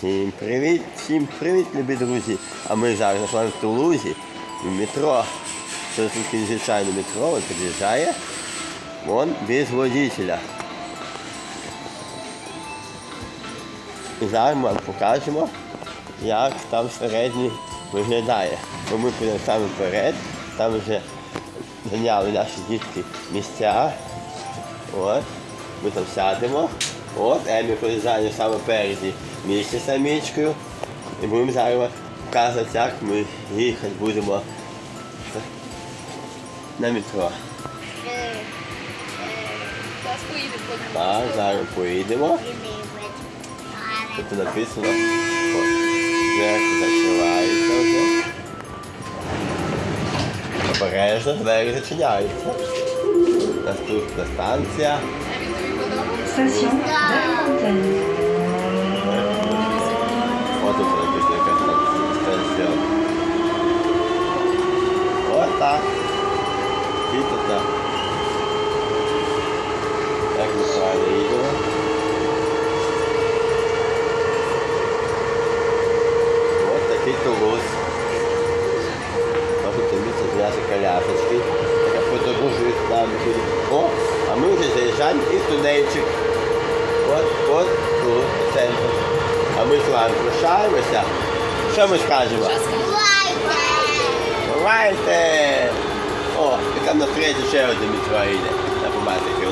Всім привіт, всім привіт, любі друзі. А ми зараз знаходимося в Тулузі, в метро. Це тут звичайне метро, от під'їжджає. Вон без водителя. І зараз ми вам покажемо, як там всередині виглядає. Бо ми підемо саме вперед, там вже зайняли наші дітки місця. От, ми там сядемо. От, Емі приїжджає саме переді місце з самічкою. І будемо зараз показувати, як ми їхати будемо на метро. Зараз поїдемо по Так, зараз поїдемо. Тут написано. Дверки закриваються вже. Обережно двері зачиняються. Наступна станція. Station Bellefontaine. От тут написано якась там станція. От так. І тут так. Так ми правильно їдемо. Ось такий Тулуз. А тут місце для нашої колясочки. Така подорожує з нами сюди. О, а ми вже заїжджаємо і в тунельчик. От, от, тут, центр. А ми з вами прощаємося. Що ми скажемо? Бувайте! О, і там навстречу ще один метро йде. На помати таке